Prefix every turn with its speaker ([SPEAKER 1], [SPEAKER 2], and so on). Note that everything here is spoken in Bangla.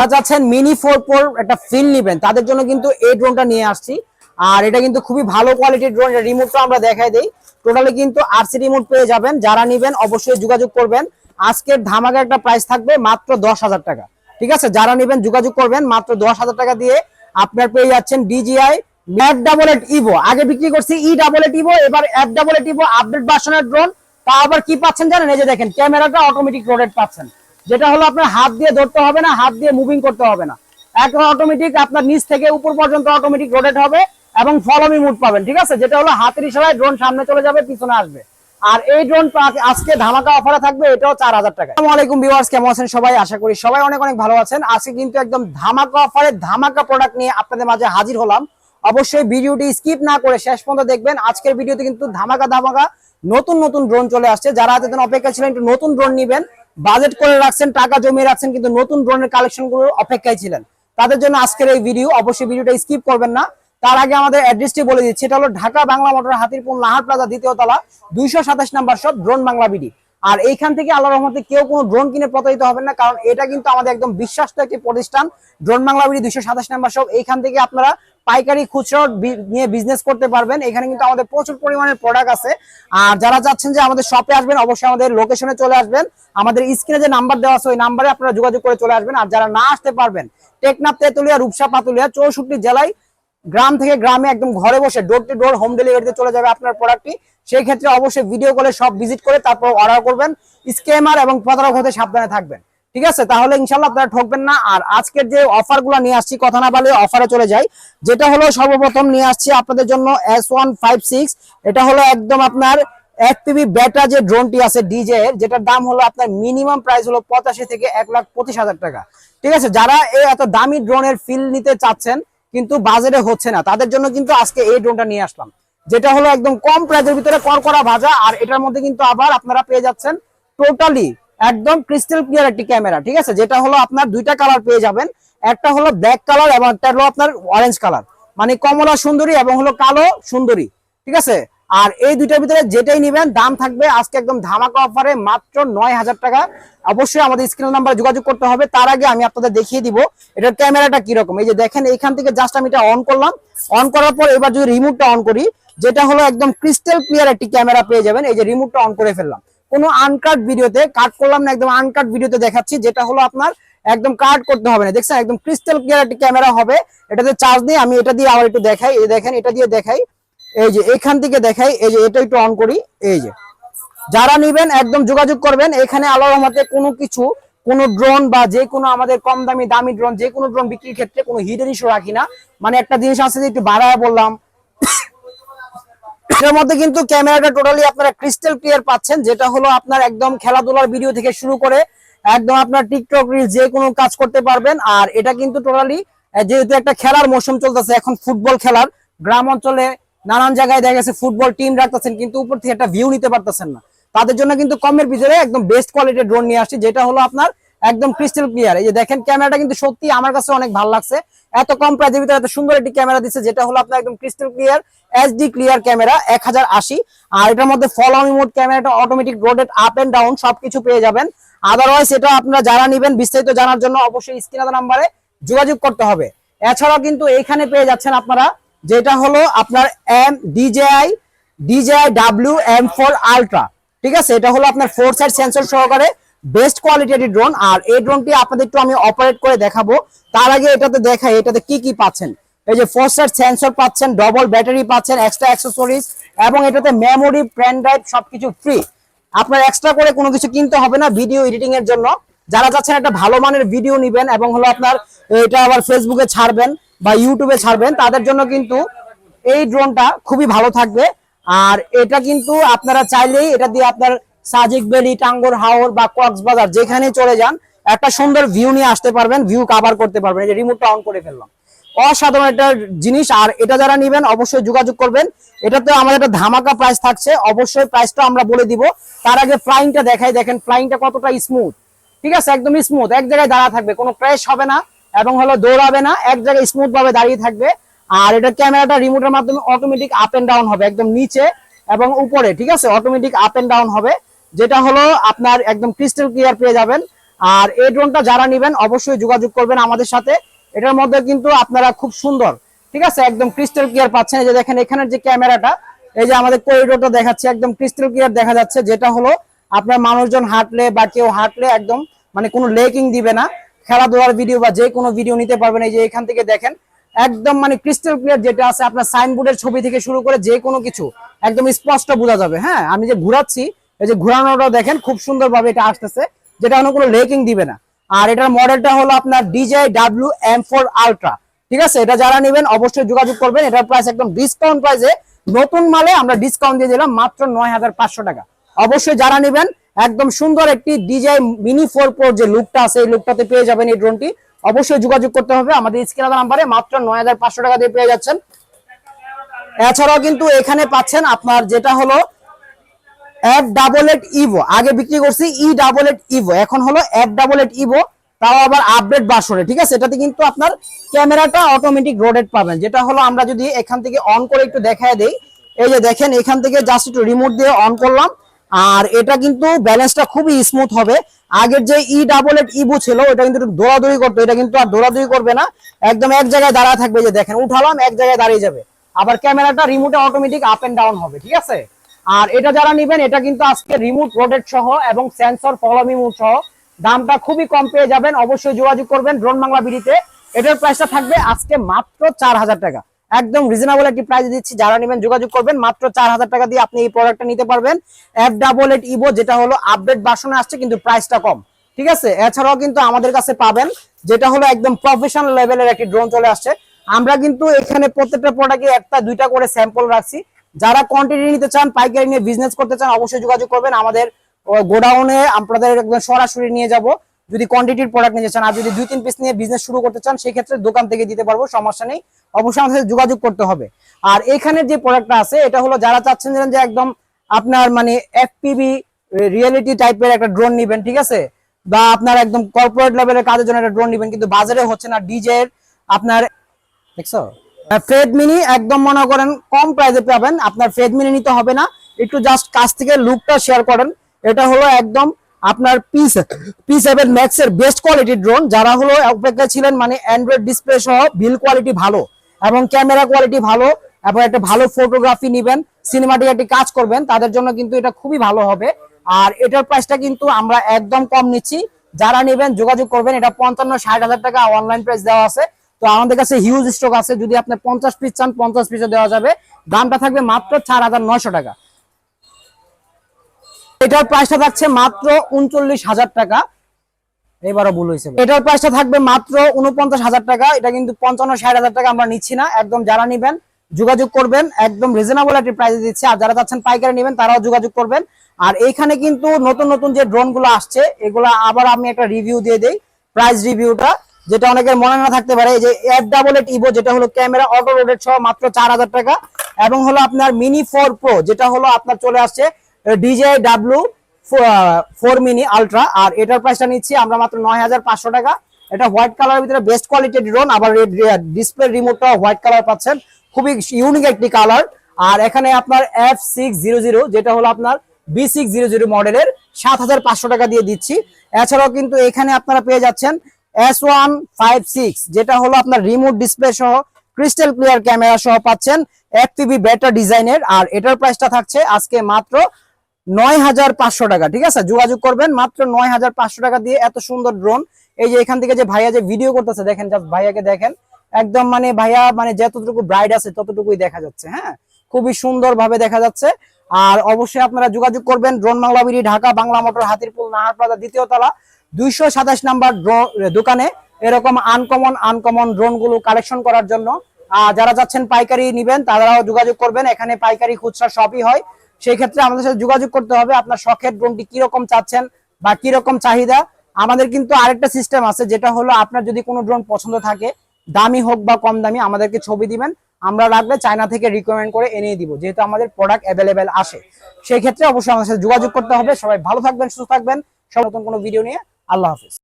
[SPEAKER 1] যারা মিনি ফোর ফোর একটা ফিল নেবেন। তাদের জন্য কিন্তু এই ড্রোনটা নিয়ে আসছি। আর এটা কিন্তু খুবই ভালো কোয়ালিটির ড্রোন রিমোটটা আমরা দেখাই দেই। টোটালি কিন্তু আরসি রিমোট পেয়ে যাবেন। যারা নেবেন, অবশ্যই যোগাযোগ করবেন। আজকের ধামাকা একটা প্রাইস থাকবে মাত্র দশ হাজার টাকা। ঠিক আছে? যারা নেবেন, যোগাযোগ করবেন। মাত্র দশ হাজার টাকা দিয়ে আপনার পেয়ে যাচ্ছেন ডিজিআই ডাবল ইভো আগে বিক্রি করছি ই ডাবল এট ইভো এবার F double eight Evo update ভার্সনের ড্রোন তা আবার কি পাচ্ছেন জানেন? এই যে দেখেন, ক্যামেরাটা অটোমেটিক রোটেট পাচ্ছেন। যেটা হলো আপনার হাত দিয়ে ধরতে হবে না, হাত দিয়ে মুভিং করতে হবে না। একদম অটোমেটিক আপনার নিচ থেকে উপর পর্যন্ত অটোমেটিক রোটেট হবে এবং ফলোমি মুড পাবেন, ঠিক আছে? যেটা হলো হাতের ইশারায় ড্রোন সামনে চলে যাবে, পিছনে আসবে। আর এই ড্রোন আজকে ধামাকা অফারে থাকবে, এটাও চার হাজার টাকা আসসালামু আলাইকুম ভিউয়ার্স কেমন আছেন সবাই? আশা করি সবাই অনেক অনেক ভালো আছেন। আজকে কিন্তু একদম ধামাকা অফারে ধামাকা প্রোডাক্ট নিয়ে আপনাদের মাঝে হাজির হলাম। অবশ্যই ভিডিওটি স্কিপ না করে শেষ পর্যন্ত দেখবেন। আজকের ভিডিওতে কিন্তু ধামাকা ধামাকা নতুন নতুন ড্রোন চলে আসছে। যারা এতদিন অপেক্ষা ছিলেন, একটু নতুন ড্রোন নিবেন। বাজেট করে রাখছেন, টাকা জমিয়ে রাখছেন, কিন্তু নতুন ড্রোনের কালেকশনগুলো অপেক্ষায় ছিলেন। তাদের জন্য আজকের এই ভিডিও অবশ্যই ভিডিওটা স্কিপ করবেন না। তার আগে আমাদের অ্যাড্রেসটি বলে দিচ্ছি, এটা হলো ঢাকা বাংলা মোটর হাতিরপুর লাহার প্লাজা দ্বিতীয় তলা, দুইশো সাতাশ নাম্বার সব ড্রোন বাংলা বিডি আর এইখান থেকে আল্লাহ রহমতে কেউ কোনো ড্রোন কিনে প্রতারিত হবেন না, কারণ এটা কিন্তু আমাদের একদম বিশ্বাস্ত একটি প্রতিষ্ঠান। ড্রোন বাংলা বিডি দুইশো সাতাশ নাম্বার সব এইখান থেকে আপনারা পাইকারি খুচরো নিয়ে বিজনেস করতে পারবেন। এখানে কিন্তু আমাদের প্রচুর পরিমাণের প্রোডাক্ট আছে। আর যারা চাচ্ছেন যে আমাদের শপে আসবেন, অবশ্যই আমাদের লোকেশনে চলে আসবেন। আমাদের স্ক্রিনে যে নাম্বার দেওয়া আছে, ওই নাম্বারে আপনারা যোগাযোগ করে চলে আসবেন। আর যারা না আসতে পারবেন, টেকনাফ তেতুলিয়া, রূপসা পাতুলিয়া, চৌষট্টি জেলায় গ্রাম থেকে গ্রামে একদম ঘরে বসে ডোর টু ডোর হোম ডেলিভারিতে চলে যাবে আপনার প্রোডাক্টটি সেই ক্ষেত্রে অবশ্যই ভিডিও কলে সব ভিজিট করে তারপর অর্ডার করবেন। স্কেমার এবং প্রতারক হতে সাবধানে থাকবেন। ঠিক আছে? তাহলে ইনশাল্লাহ আপনারা ঠকবেন না। আর আজকের যে অফারগুলো নিয়ে আসছি, কথা না বলে অফারে চলে যাই। যেটা হলো সর্বপ্রথম নিয়ে আসছি আপনাদের জন্য এস ওয়ান ফাইভ সিক্স এটা হলো একদম আপনার এক পিবি বেটা যে ড্রোনটি আছে ডিজে যেটার দাম হলো আপনার মিনিমাম প্রাইস হলো পঁচাশি থেকে এক লাখ পঁচিশ হাজার টাকা। ঠিক আছে? যারা এই এত দামি ড্রোনের ফিল নিতে চাচ্ছেন কিন্তু বাজারে হচ্ছে না। তাদের জন্য কিন্তু আজকে এই ড্রোনটা নিয়ে আসলাম। যেটা হলো একদম কম প্রাইসের ভিতরে করকরা ভাজা, আর এটার মধ্যে কিন্তু আবার আপনারা পেয়ে যাচ্ছেন টোটালি একদম ক্রিস্টাল ক্লিয়ার একটি ক্যামেরা ঠিক আছে? যেটা হলো আপনার দুইটা কালার পেয়ে যাবেন। একটা হলো ব্ল্যাক কালার এবং একটা হলো আপনার অরেঞ্জ কালার মানে কমলা সুন্দরী এবং হলো কালো সুন্দরী, ঠিক আছে? আর এই দুইটার ভিতরে যেটাই নিবেন, দাম থাকবে আজকে একদম ধামাকা অফারে মাত্র নয় হাজার টাকা। অবশ্যই আমাদের স্ক্রিন নাম্বার যোগাযোগ করতে হবে। তার আগে আমি আপনাদের দেখিয়ে দিব এটার ক্যামেরাটা কীরকম। এই যে দেখেন, এইখান থেকে জাস্ট আমি এটা অন করলাম। অন করার পর এবার যদি রিমোটটা অন করি, যেটা হলো একদম ক্রিস্টাল ক্লিয়ার একটি ক্যামেরা পেয়ে যাবেন। এই যে রিমোটটা অন করে ফেললাম। কোনো আনকাট ভিডিওতে কাট করলাম না, একদম আনকাট ভিডিওতে দেখাচ্ছি, যেটা হলো আপনার একদম কাট করতে হবে না। দেখছেন, একদম ক্রিস্টাল ক্লিয়ার একটি ক্যামেরা হবে। এটাতে চার্জ দিয়ে আমি এটা দিয়ে আবার একটু দেখাই। দেখেন, এটা দিয়ে দেখাই। এই যে এখান থেকে দেখাই, এই যে এটা একটু অন করি, এই যে। যারা নিবেন, একদম যোগাযোগ করবেন, এখানে আল্লাহ রহমতে কোনো কিছু, কোনো ড্রোন বা যে কোনো আমাদের কম দামি দামি ড্রোন যে কোনো ড্রোন বিক্রির ক্ষেত্রে কোনো হিডেন ইস্যু রাখি না। মানে একটা জিনিস আছে যে একটু বাড়ায় বললাম। এটার মধ্যে কিন্তু ক্যামেরাটা টোটালি আপনারা ক্রিস্টাল ক্লিয়ার পাচ্ছেন, যেটা হলো আপনার একদম খেলাধুলার ভিডিও থেকে শুরু করে একদম আপনার টিকটক রিল যে কোনো কাজ করতে পারবেন। আর এটা কিন্তু টোটালি যেহেতু একটা খেলার মৌসুম চলতেছে, এখন ফুটবল খেলার, গ্রাম অঞ্চলে নানান জায়গায় দেখা গেছে ফুটবল টিম রাখতেছেন, কিন্তু উপর থেকে একটা ভিউ নিতে পারতেছেন না। তাদের জন্য কিন্তু কমের ভিতরে একদম বেস্ট কোয়ালিটির ড্রোন নিয়ে আসছি, যেটা হলো আপনার একদম ক্রিস্টাল ক্লিয়ার এই যে দেখেন ক্যামেরাটা কিন্তু সত্যি আমার কাছে অনেক ভালো লাগছে। এত কম প্রাইজের ভিতরে এত সুন্দর একটি ক্যামেরা দিচ্ছে, যেটা হলো আপনার একদম crystal clear HD clear camera এক হাজার আশি। আর এটার মধ্যে ফলো মোড ক্যামেরাটা automatic rotate up and down সবকিছু পেয়ে যাবেন। আদারওয়াইজ এটা আপনারা যারা নিবেন, বিস্তারিত জানার জন্য অবশ্যই স্ক্রিন নাম্বারে যোগাযোগ করতে হবে। এছাড়াও কিন্তু এখানে পেয়ে যাচ্ছেন আপনারা যেটা হলো আপনার M DJI DJI W M four ultra ঠিক আছে? এটা হলো আপনার ফোর সাইড সেন্সর সহকারে বেস্ট কোয়ালিটির ড্রোন আর এই ড্রোনটি আপনাদের একটু আমি অপারেট করে দেখাবো। তার আগে এটাতে দেখাই, এটাতে কি কি পাচ্ছেন? এই যে ফোর সাইড সেন্সর পাচ্ছেন ডবল ব্যাটারি পাচ্ছেন এক্সট্রা অ্যাক্সেসরিজ এবং এটাতে মেমোরি পেন ড্রাইভ সবকিছু ফ্রি আপনার এক্সট্রা করে কোনো কিছু কিনতে হবে না ভিডিও এডিটিং এর জন্য। যারা চাচ্ছেন একটা ভালো মানের ভিডিও নিবেন, এবং হলো আপনার, এটা আবার ফেসবুকে ছাড়বেন। বা ইউটিউবে ছাড়বেন, তাদের জন্য কিন্তু এই ড্রোনটা খুবই ভালো থাকবে। আর এটা কিন্তু আপনারা চাইলেই এটা দিয়ে আপনার সাজিক বেলি, টাঙ্গর হাওর বা কক্সবাজার যেখানে চলে যান, একটা সুন্দর ভিউ নিয়ে আসতে পারবেন ভিউ কভার করতে পারবেন। এই যে রিমোটটা অন করে ফেললাম। অসাধারণ একটা জিনিস। আর এটা যারা নিবেন, অবশ্যই যোগাযোগ করবেন। এটাতে আমাদের একটা ধামাকা প্রাইস থাকছে। অবশ্যই প্রাইসটা আমরা বলে দিব। তার আগে ফ্লাইংটা দেখাই। দেখেন ফ্লাইংটা কতটা স্মুথ ঠিক আছে? একদম স্মুথ এক জায়গায় দাঁড়া থাকবে। কোনো ক্র্যাশ হবে না। এবং হলো দৌড়াবে না, এক জায়গায় স্মুথ ভাবে দাঁড়িয়ে থাকবে। আর এটা ক্যামেরাটা রিমোটের মাধ্যমে অটোমেটিক আপ এন্ড ডাউন হবে, একদম নিচে এবং উপরে, ঠিক আছে? অটোমেটিক আপ এন্ড ডাউন হবে, যেটা হলো আপনার একদম ক্রিস্টাল ক্লিয়ার পেয়ে যাবেন। আর এই ড্রোনটা যারা নেবেন, অবশ্যই যোগাযোগ করবেন আমাদের সাথে। এটার মধ্যে কিন্তু আপনারা খুব সুন্দর, ঠিক আছে? একদম ক্রিস্টাল ক্লিয়ার পাচ্ছেন। এই যে দেখেন, এখানের যে ক্যামেরাটা, এই যে আমাদের করিডোরটা দেখাচ্ছে, একদম ক্রিস্টাল ক্লিয়ার দেখা যাচ্ছে, যেটা হলো আপনার মানুষজন হাঁটলে বা কেউ হাঁটলে একদম মানে কোনো লেকিং দিবে না। খেলাধুলার ভিডিও বা যে কোনো ভিডিও নিতে পারবেন। এই যে এখান থেকে দেখেন, একদম মানে ক্রিস্টাল ক্লিয়ার যেটা আছে, আপনার সাইনবোর্ডের ছবি থেকে শুরু করে যে কোনো কিছু, একদম স্পষ্ট বোঝা যাবে। হ্যাঁ আমি যে ঘুরাচ্ছি, এই যে ঘুরানোটা দেখেন, খুব সুন্দরভাবে এটা আসতেছে, যেটা কোনো কোনো লেকিং দিবে না। আর এটার মডেলটা হলো আপনার DJI W M four ultra ঠিক আছে? এটা যারা নেবেন, অবশ্যই যোগাযোগ করবেন। এটার প্রাইস একদম ডিসকাউন্ট প্রাইসে নতুন মালে আমরা ডিসকাউন্ট দিয়ে দিলাম মাত্র নয় হাজার পাঁচশো টাকা। অবশ্যই যারা নেবেন একদম সুন্দর একটি ডিজাই মিনি ফোর প্রো যে লুকটা আছে, এই লুকটাতে পেয়ে যাবেন এই ড্রোনটি অবশ্যই যোগাযোগ করতে হবে। আমাদের স্ক্রিন নাম্বারে মাত্র নয় হাজার পাঁচশো টাকা দিয়ে পেয়ে যাচ্ছেন। এছাড়াও কিন্তু এখানে পাচ্ছেন আপনার যেটা হলো এফ ডাবল এট ইভো আগে বিক্রি করছি ই ডাবল এট ইভো এখন হলো এফ ডাবল এট ইভো তাও আবার আপডেট বাসরে। ঠিক আছে? এটাতে কিন্তু আপনার ক্যামেরাটা অটোমেটিক রোডেড পাবেন। যেটা হলো আমরা যদি এখান থেকে অন করে একটু দেখায় দেই। এই যে দেখেন, এখান থেকে জাস্ট একটু রিমোট দিয়ে অন করলাম। আর এটা কিন্তু ব্যালেন্সটা খুবই স্মুথ হবে। আগের যে ই ডাবল এইট ইভো ছিল ওটা কিন্তু দৌড়াদৌড়ি করতো। এটা কিন্তু আর দৌড়াদৌড়ি করবে না। একদম এক জায়গায় দাঁড়া থাকবে যে দেখেন, উঠালাম, এক জায়গায় দাঁড়িয়ে যাবে। আবার ক্যামেরাটা রিমোটে অটোমেটিক আপ এন্ড ডাউন হবে, ঠিক আছে? আর এটা যারা নেবেন, এটা কিন্তু আজকে রিমোট রোটেট সহ এবং সেন্সর ফলোমি মুড সহ দামটা খুবই কম পেয়ে যাবেন। অবশ্যই যোগাযোগ করবেন ড্রোন বাংলা বিডিতে। এটার প্রাইসটা থাকবে আজকে মাত্র চার হাজার টাকা। একদম রিজনেবল একটি প্রাইস দিচ্ছি। যারা নেবেন যোগাযোগ করবেন, মাত্র চার হাজার টাকা দিয়ে আপনি এই প্রোডাক্টটা নিতে পারবেন। এফ ডাবল এইট ইভো যেটা হলো আপডেট বাসনে আসছে, কিন্তু প্রাইসটা কম। ঠিক আছে? এছাড়াও কিন্তু আমাদের কাছে পাবেন, যেটা হলো একদম প্রফেশনাল লেভেলের একটি ড্রোন চলে আসছে। আমরা কিন্তু এখানে প্রত্যেকটা প্রোডাক্টে একটা, দুইটা করে স্যাম্পল রাখছি। যারা কোয়ান্টিটি নিতে চান, পাইকারি নিয়ে বিজনেস করতে চান, অবশ্যই যোগাযোগ করবেন। আমাদের গোডাউনে আপনাদের একদম সরাসরি নিয়ে যাব। যদি কোয়ান্টিটির প্রোডাক্ট নিতে চান, আর যদি দুই, তিন পিস নিয়ে বিজনেস শুরু করতে চান সেই ক্ষেত্রে দোকান থেকে দিতে পারব, সমস্যা নেই। অবশ্যই আমাদের যোগাযোগ করতে হবে। আর এখানে যে প্রোডাক্টটা আছে, এটা হলো যারা চাচ্ছেন যে একদম আপনার মানে এফপিবি রিয়েলিটি টাইপের একটা ড্রোন নিবেন, ঠিক আছে? বা আপনার একদম কর্পোরেট লেভেলের কাজের জন্য একটা ড্রোন নিবেন, কিন্তু বাজারে হচ্ছে না ডিজে আপনার, দেখছ? ফেড মিনি একদম মনে করেন কম প্রাইসে পাবেন, আপনার ফেড মিনি নিতে হবে না। একটু জাস্ট কাছ থেকে লুকটা শেয়ার করেন। এটা হলো একদম আপনার পিস পি সেভেন ম্যাক্স এর বেস্ট কোয়ালিটি ড্রোন যারা হলো অপেক্ষা ছিলেন মানে অ্যান্ড্রয়েড ডিসপ্লে সহ বিল কোয়ালিটি ভালো এবং ক্যামেরা কোয়ালিটি ভালো এবং একটা ভালো ফটোগ্রাফি নিবেন সিনেমাটিক একটি কাজ করবেন, তাদের জন্য কিন্তু এটা খুবই ভালো হবে। আর এটার প্রাইসটা কিন্তু আমরা একদম কম নিচ্ছি। যারা নেবেন, যোগাযোগ করবেন, এটা পঞ্চান্ন, ষাট হাজার টাকা অনলাইন প্রাইস দেওয়া আছে। তো আমাদের কাছে হিউজ স্টক আছে। যদি আপনি পঞ্চাশ পিস চান, পঞ্চাশ পিসও দেওয়া যাবে। দামটা থাকবে মাত্র চার হাজার নয়শো টাকা। এটার প্রাইসটা থাকছে মাত্র উনচল্লিশ হাজার টাকা। এবারও ভুল হয়েছে। এটার প্রাইসটা থাকবে মাত্র উনপঞ্চাশ হাজার টাকা। এটা কিন্তু পঞ্চান্ন ষাট হাজার টাকা আমরা নিচ্ছি না। একদম যারা নিবেন যোগাযোগ করবেন। একদম রিজনেবল একটি প্রাইস দিচ্ছে। আর যারা চাচ্ছেন পাইকারি নেবেন, তারাও যোগাযোগ করবেন। আর এইখানে কিন্তু নতুন নতুন যে ড্রোনগুলো আসছে, এগুলো আবার আমি একটা রিভিউ দিয়ে দেই। প্রাইস রিভিউটা যেটা অনেকের মনে না থাকতে পারে যে এফ ডাবল এইট ইভো যেটা হলো ক্যামেরা অটো রোডেড সহ মাত্র চার হাজার টাকা। এবং হলো আপনার মিনি ফোর প্রো যেটা হলো আপনার চলে আসছে DJI W four mini ultra আর এটার প্রাইসটা নিচ্ছি আমরা মাত্র নয় হাজার পাঁচশো টাকা। এটা হোয়াইট কালারের ভিতরে বেস্ট কোয়ালিটির ড্রোন আবার ডিসপ্লে রিমোটটা হোয়াইট কালার পাচ্ছেন। খুবই ইউনিক একটি কালার আর এখানে আপনার এফ সিক্স জিরো জিরো যেটা হলো আপনার বি সিক্স জিরো জিরো মডেলের সাত হাজার পাঁচশো টাকা দিয়ে দিচ্ছি। এছাড়াও কিন্তু এখানে আপনারা পেয়ে যাচ্ছেন এস ওয়ান ফাইভ সিক্স যেটা হলো আপনার রিমোট ডিসপ্লে সহ ক্রিস্টাল ক্লিয়ার ক্যামেরা সহ পাচ্ছেন। এফপিবি বেটা ডিজাইনের আর এটার প্রাইসটা থাকছে আজকে মাত্র নয় হাজার পাঁচশো টাকা, ঠিক আছে? যোগাযোগ করবেন, মাত্র নয় হাজার পাঁচশো টাকা দিয়ে এত সুন্দর ড্রোন এই যে এখান থেকে যে ভাইয়া যে ভিডিও করতেছে, দেখেন ভাইয়াকে দেখেন। একদম মানে ভাইয়া মানে যতটুকু ব্রাইট আছে, ততটুকুই দেখা যাচ্ছে হ্যাঁ? খুবই সুন্দর ভাবে দেখা যাচ্ছে। আর অবশ্যই আপনারা যোগাযোগ করবেন drone Bangla BD, Dhaka Bangla motor, Hatirpul Naharpara দ্বিতীয় তলা, দুইশো সাতাশ নাম্বার দোকানে। এরকম আনকমন আনকমন ড্রোনগুলো কালেকশন করার জন্য। যারা যাচ্ছেন পাইকারি নিবেন, তারাও যোগাযোগ করবেন। এখানে পাইকারি খুচরা সবই হয়। সেই ক্ষেত্রে আমাদের সাথে যোগাযোগ করতে হবে। আপনার শখের ড্রোনটি কীরকম চাচ্ছেন বা কীরকম চাহিদা? আমাদের কিন্তু আরেকটা সিস্টেম আছে, যেটা হলো আপনার যদি কোনো ড্রোন পছন্দ থাকে, দামি হোক বা কম দামি, আমাদেরকে ছবি দিবেন। আমরা রাখলে চায়না থেকে রিকমেন্ড করে এনে দিব, যেহেতু আমাদের প্রোডাক্ট অ্যাভেলেবেল আসে সেই ক্ষেত্রে অবশ্যই আমাদের সাথে যোগাযোগ করতে হবে। সবাই ভালো থাকবেন, সুস্থ থাকবেন। সব নতুন কোনো ভিডিও নিয়ে আল্লাহ হাফিজ।